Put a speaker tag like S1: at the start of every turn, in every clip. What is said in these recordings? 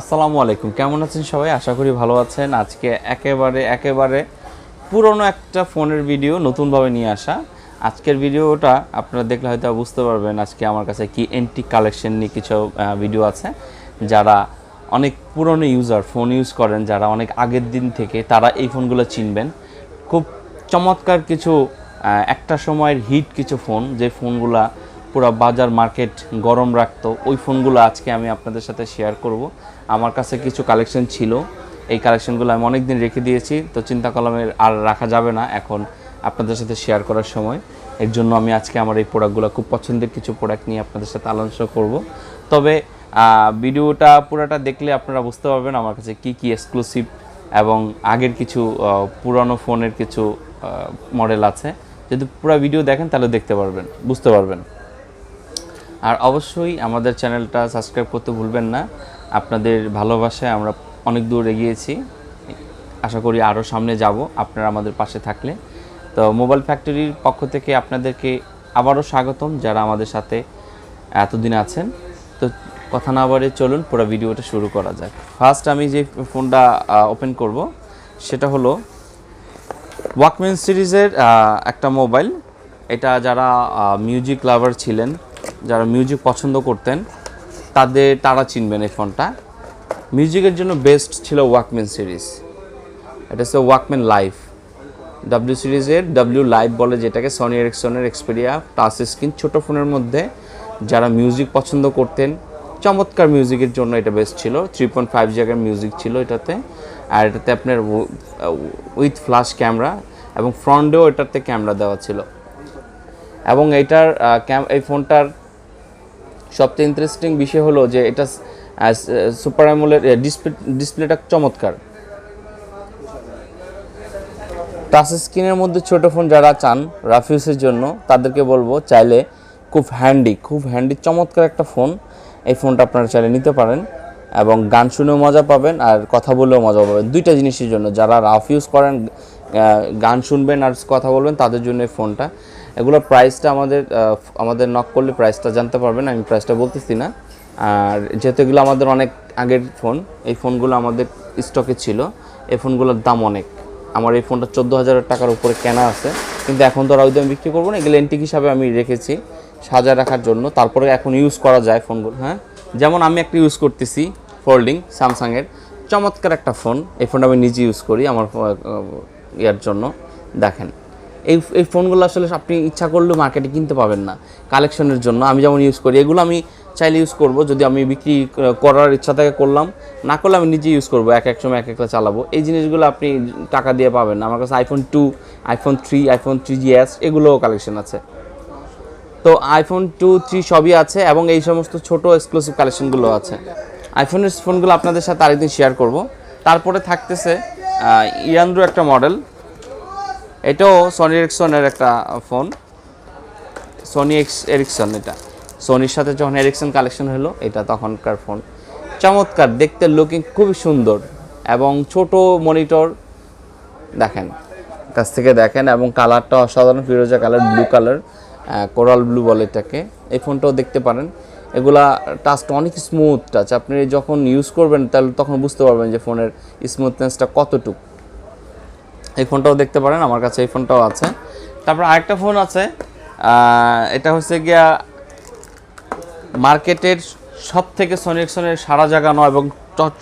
S1: আসসালামু আলাইকুম। কেমন আছেন সবাই? আশা করি ভালো আছেন। আজকে একেবারে একেবারে পুরনো একটা ফোনের ভিডিও নতুনভাবে নিয়ে আসা। আজকের ভিডিওটা আপনারা দেখলে হয়তো বুঝতে পারবেন আজকে আমার কাছে কি এন্টি কালেকশন নিয়ে কিছু ভিডিও আছে। যারা অনেক পুরনো ইউজার ফোন ইউজ করেন, যারা অনেক আগের দিন থেকে তারা এই ফোনগুলো চিনবেন। খুব চমৎকার কিছু একটা সময়ের হিট কিছু ফোন যে ফোনগুলা পুরো বাজার মার্কেট গরম রাখতো, ওই ফোনগুলো আজকে আমি আপনাদের সাথে শেয়ার করব। আমার কাছে কিছু কালেকশন ছিল, এই কালেকশনগুলো আমি অনেক দিন রেখে দিয়েছি, তো চিন্তা কলমের আর রাখা যাবে না এখন আপনাদের সাথে শেয়ার করার সময়। এর জন্য আমি আজকে আমার এই প্রোডাক্টগুলো খুব পছন্দের কিছু প্রোডাক্ট নিয়ে আপনাদের সাথে আলোচনা করব। তবে ভিডিওটা পুরোটা দেখলে আপনারা বুঝতে পারবেন আমার কাছে কি কি এক্সক্লুসিভ এবং আগের কিছু পুরানো ফোনের কিছু মডেল আছে। যদি পুরো ভিডিও দেখেন তাহলে দেখতে পারবেন, বুঝতে পারবেন। আর অবশ্যই আমাদের চ্যানেলটা সাবস্ক্রাইব করতে ভুলবেন না। আপনাদের ভালোবাসায় আমরা অনেক দূর এগিয়েছি। আশা করি আরও সামনে যাব আপনারা আমাদের পাশে থাকলে। তো মোবাইল ফ্যাক্টরির পক্ষ থেকে আপনাদেরকে আবারও স্বাগতম যারা আমাদের সাথে এতদিন আছেন। তো কথা না বাড়ে চলুন, পুরো ভিডিওটা শুরু করা যাক। ফার্স্ট আমি যে ফোনটা ওপেন করব, সেটা হলো ওয়াকম্যান সিরিজের একটা মোবাইল। এটা যারা মিউজিক লাভার ছিলেন যারা মিউজিক পছন্দ করতেন, তাদের, তারা চিনবেন এই ফোনটা। মিউজিকের জন্য বেস্ট ছিল ওয়াকম্যান সিরিজ এটা হচ্ছে ওয়াকম্যান লাইফ ডাব্লিউ সিরিজের ডাব্লিউ লাইভ বলে যেটাকে সনি এরিকসনের এক্সপেরিয়া টাচ স্ক্রিন ছোটো ফোনের মধ্যে যারা মিউজিক পছন্দ করতেন, চমৎকার মিউজিকের জন্য এটা বেস্ট ছিল। থ্রি পয়েন্ট ফাইভ জায়গার মিউজিক ছিল এটাতে। আর এটাতে আপনার উইথ ফ্ল্যাশ ক্যামেরা এবং ফ্রন্টেও এটাতে ক্যামেরা দেওয়া ছিল। এবং এইটার এই ফোনটার সবচেয়ে ইন্টারেস্টিং বিষয় হলো যে এটা সুপার অ্যামোলের ডিসপ্লে ডিসপ্লেটা চমৎকার। টাচ স্ক্রিনের মধ্যে ছোট ফোন যারা চান রাফিউসের জন্য, তাদেরকে বলব চাইলে খুব হ্যান্ডি খুব হ্যান্ডি চমৎকার একটা ফোন এই ফোনটা আপনারা চাইলে নিতে পারেন এবং গান শুনেও মজা পাবেন আর কথা বলেও মজা পাবেন। দুইটা জিনিসের জন্য, যারা রাফ ইউজ করেন গান শুনবেন আর কথা বলবেন, তাদের জন্য এই ফোনটা এগুলোর প্রাইসটা আমাদের আমাদের নক করলে প্রাইসটা জানতে পারবেন, আমি প্রাইসটা বলতেছি না। আর যেহেতু এগুলো আমাদের অনেক আগের ফোন এই ফোনগুলো আমাদের স্টকে ছিল, এই ফোনগুলোর দাম অনেক। আমার এই ফোনটা চোদ্দ হাজার টাকার উপরে কেনা আছে, কিন্তু এখন তো আর ওই বিক্রি করব না, এগুলো এন্টিক হিসাবে আমি রেখেছি সাজা রাখার জন্য। তারপরে এখন ইউজ করা যায় ফোনগুলো হ্যাঁ? যেমন আমি একটা ইউজ করতেছি ফোল্ডিং স্যামসাংয়ের চমৎকার একটা ফোন এই ফোনটা আমি নিজে ইউজ করি আমার ইয়ার জন্য। দেখেন এই এই ফোনগুলো আসলে আপনি ইচ্ছা করলেও মার্কেটে কিনতে পাবেন না কালেকশনের জন্য। আমি যেমন ইউজ করি, এগুলো আমি চাইলে ইউজ করব। যদি আমি বিক্রি করার ইচ্ছা থেকে করলাম, না করলে আমি নিজে ইউজ করব। এক এক সময় এক একটা চালাবো। এই জিনিসগুলো আপনি টাকা দিয়ে পাবেন আমার কাছে iPhone two iPhone three iPhone three G GS এগুলোও কালেকশন আছে। তো আইফোন টু থ্রি সবই আছে এবং এই সমস্ত ছোট এক্সক্লুসিভ কালেকশনগুলো আছে। আইফোনের ফোনগুলো আপনাদের সাথে আরেকদিন শেয়ার করব। তারপরে থাকতেছে ইয়ান্দ্রো একটা মডেল এটাও সনি এরিকসনের একটা ফোন সনি এক্স এরিকসন এটা। সোনির সাথে যখন এরিকসন কালেকশন হলো, এটা তখনকার ফোন চমৎকার, দেখতে লুকিং খুবই সুন্দর এবং ছোট মনিটর দেখেন, কাছ থেকে দেখেন এবং কালারটা অসাধারণ, ফিরোজা colour blue colour coral blue বলে এটাকে। এই ফোনটাও দেখতে পারেন। এগুলা টাচটা অনেক স্মুথ টাচ আপনি যখন ইউজ করবেন, তাহলে তখন বুঝতে পারবেন যে ফোনের স্মুথনেসটা কতটুকু। এই ফোনটাও দেখতে পারেন, আমার কাছে এই ফোনটাও আছে। তারপর আরেকটা ফোন আছে এটা হচ্ছে গিয়া মার্কেটের সব থেকে সনিকসনের সারা জাগানো এবং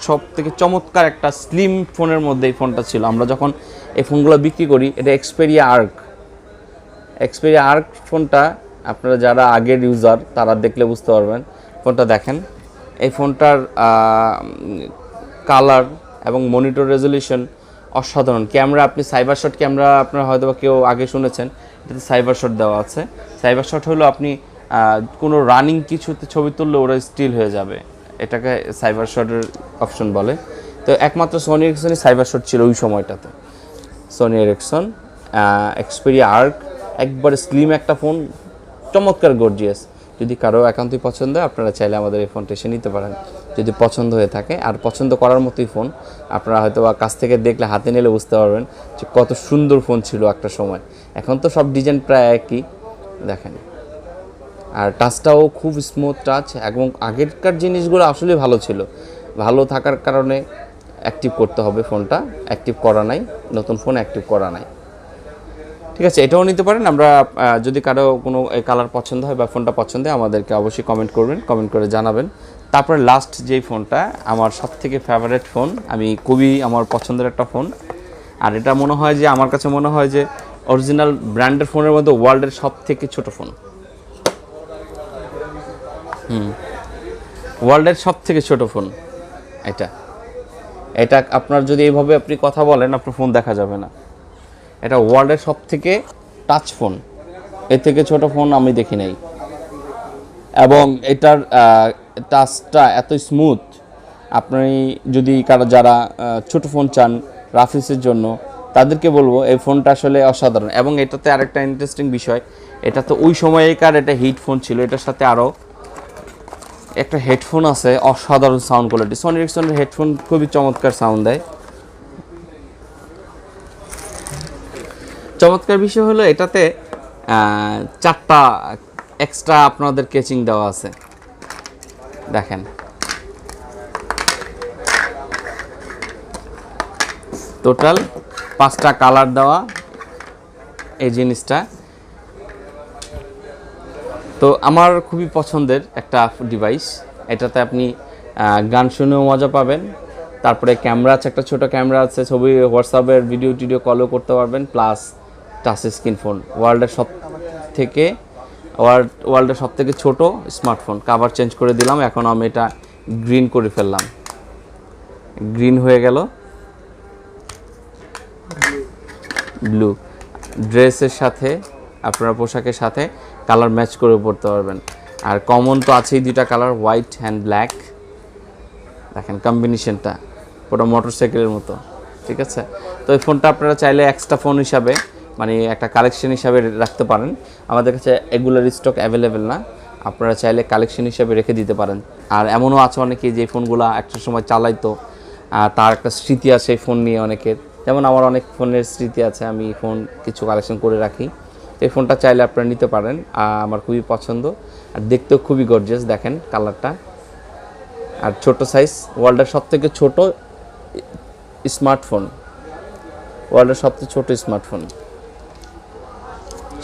S1: সব থেকে চমৎকার একটা স্লিম ফোনের মধ্যে এই ফোনটা ছিল। আমরা যখন এই ফোনগুলো বিক্রি করি, এটা এক্সপেরিয়া আর্ক এক্সপেরিয়া আর্ক ফোনটা আপনারা যারা আগের ইউজার তারা দেখলে বুঝতে পারবেন। ফোনটা দেখেন, এই ফোনটার কালার এবং মনিটর রেজলিউশন অসাধারণ। ক্যামেরা আপনি সাইবার শট ক্যামেরা আপনারা হয়তো কেউ আগে শুনেছেন, এটাতে সাইবার শট দেওয়া আছে। সাইবার শট হলো আপনি কোনো রানিং কিছুতে ছবি তুললে ওরা স্টিল হয়ে যাবে। এটাকে সাইবার শটের অপশন বলে। তো একমাত্র সোনি এরিকসনই সাইবার শট ছিল ওই সময়টাতে। সোনি এরিকসন এক্সপেরিয়া আর্ক একবারে স্লিম একটা ফোন চমৎকার গর্জিয়াস যদি কারও একান্তই পছন্দ হয়, আপনারা চাইলে আমাদের এই ফোনটা এসে নিতে পারেন। যদি পছন্দ হয়ে থাকে। আর পছন্দ করার মতোই ফোন। আপনারা হয়তো বা কাছ থেকে দেখলে হাতে নিলে বুঝতে পারবেন যে কত সুন্দর ফোন ছিল একটা সময়। এখন তো সব ডিজাইন প্রায় একই। দেখেন। আর টাচটাও খুব স্মুথ টাচ এবং আগেরকার জিনিসগুলো আসলে ভালো ছিল। ভালো থাকার কারণে অ্যাক্টিভ করতে হবে ফোনটা। অ্যাক্টিভ করা নাই। নতুন ফোন অ্যাক্টিভ করা নাই। ঠিক আছে, এটাও নিতে পারেন। আমরা যদি কারও কোনো কালার পছন্দ হয় বা ফোনটা পছন্দ হয়, আমাদেরকে অবশ্যই কমেন্ট করবেন কমেন্ট করে জানাবেন। তারপরে লাস্ট যেই ফোনটা আমার সব থেকে ফেভারেট ফোন আমি খুবই আমার পছন্দের একটা ফোন আর এটা মনে হয় যে, আমার কাছে মনে হয় যে অরিজিনাল ব্র্যান্ডের ফোনের মধ্যে ওয়ার্ল্ডের সব থেকে ছোট ফোন হুম। ওয়ার্ল্ডের সব থেকে ছোট ফোন এটা। এটা আপনার যদি এইভাবে আপনি কথা বলেন, আপনার ফোন দেখা যাবে না। এটা ওয়ার্ল্ডের সব থেকে টাচ ফোন এর থেকে ছোট ফোন আমি দেখি নাই। এবং এটার টাচটা এত স্মুথ আপনি যদি কারও, যারা ছোট ফোন চান রাফিসের জন্য, তাদেরকে বলব এই ফোনটা আসলে অসাধারণ। এবং এটাতে আরেকটা ইন্টারেস্টিং বিষয়, এটা তো ওই সময়কার এটা হিট ফোন ছিল। এটার সাথে আরও একটা হেডফোন আছে, অসাধারণ সাউন্ড কোয়ালিটি সনি হেডফোন খুবই চমৎকার সাউন্ড দেয়। চমৎকার বিষয় হলো এটাতে চারটা এক্সট্রা আপনাদের কেচিং দেওয়া আছে। দেখেন। টোটাল পাঁচটা কালার দেওয়া এই জিনিসটা। তো আমার খুবই পছন্দের একটা ডিভাইস এটাতে আপনি গান শুনেও মজা পাবেন। তারপরে ক্যামেরা আছে, একটা ছোট ক্যামেরা আছে, ছবি হোয়াটসঅ্যাপের ভিডিও টিডিও কলও করতে পারবেন। Plus touch screen phone. ওয়ার্ল্ডের সব থেকে ওয়ার্ল্ড, ওয়ার্ল্ডের সব থেকে ছোটো স্মার্টফোন। কাভার চেঞ্জ করে দিলাম, এখন আমি এটা গ্রিন করে ফেললাম। গ্রিন হয়ে গেল। ব্লু। ড্রেসের সাথে, আপনার পোশাকের সাথে কালার ম্যাচ করে পড়তে পারবেন। আর কমন তো আছেই দুইটা কালার, হোয়াইট অ্যান্ড ব্ল্যাক। দেখেন কম্বিনেশনটা, পুরো মোটরসাইকেলের মতো। ঠিক আছে? তো এই ফোনটা আপনারা চাইলে এক্সট্রা ফোন হিসাবে মানে একটা কালেকশন হিসাবে রাখতে পারেন। আমাদের কাছে এগুলার স্টক অ্যাভেলেবেল না। আপনারা চাইলে কালেকশন হিসাবে রেখে দিতে পারেন। আর এমনও আছে অনেকে যে ফোনগুলো একটা সময় চালাইতো তার একটা স্মৃতি আছে ফোন নিয়ে অনেকের। যেমন আমার অনেক ফোনের স্মৃতি আছে, আমি ফোন কিছু কালেকশন করে রাখি। এই ফোনটা চাইলে আপনারা নিতে পারেন আমার খুবই পছন্দ। আর দেখতেও খুবই গর্জিয়াস দেখেন কালারটা আর ছোট সাইজ ওয়ার্ল্ডের সব থেকে ছোট, স্মার্টফোন। ওয়ার্ল্ডের সবচেয়ে ছোট স্মার্টফোন।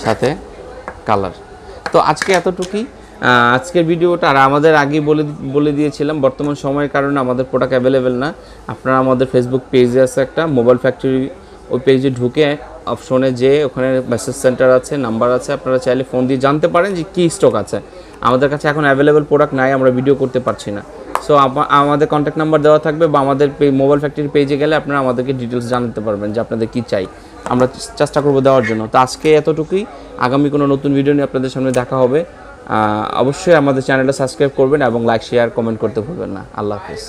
S1: সাথে কালার। তো আজকে এতটুকুই। আজকের ভিডিওটা, আর আমাদের আগেই বলে বলে দিয়েছিলাম, বর্তমান সময়ের কারণে আমাদের প্রোডাক্ট অ্যাভেলেবেল না। আপনারা আমাদের ফেসবুক পেজে আছে একটা মোবাইল ফ্যাক্টরি ওই পেজে ঢুকে অপশনে যে ওখানে মেসেজ সেন্টার আছে নাম্বার আছে, আপনারা চাইলে ফোন দিয়ে জানতে পারেন যে কী স্টক আছে। আমাদের কাছে এখন অ্যাভেলেবেল প্রোডাক্ট নাই, আমরা ভিডিও করতে পারছি না। সো আমাদের কন্ট্যাক্ট নাম্বার দেওয়া থাকবে বা আমাদের মোবাইল ফ্যাক্টরি পেজে গেলে আপনারা আমাদেরকে ডিটেলস জানাতে পারবেন যে আপনাদের কী চাই। আমরা চেষ্টা করব দেওয়ার জন্য। তো আজকে এতটুকুই। আগামী কোনো নতুন ভিডিও নিয়ে আপনাদের সামনে দেখা হবে। অবশ্যই আমাদের চ্যানেলটা সাবস্ক্রাইব করবেন এবং লাইক শেয়ার কমেন্ট করতে ভুলবেন না। আল্লাহ হাফিজ।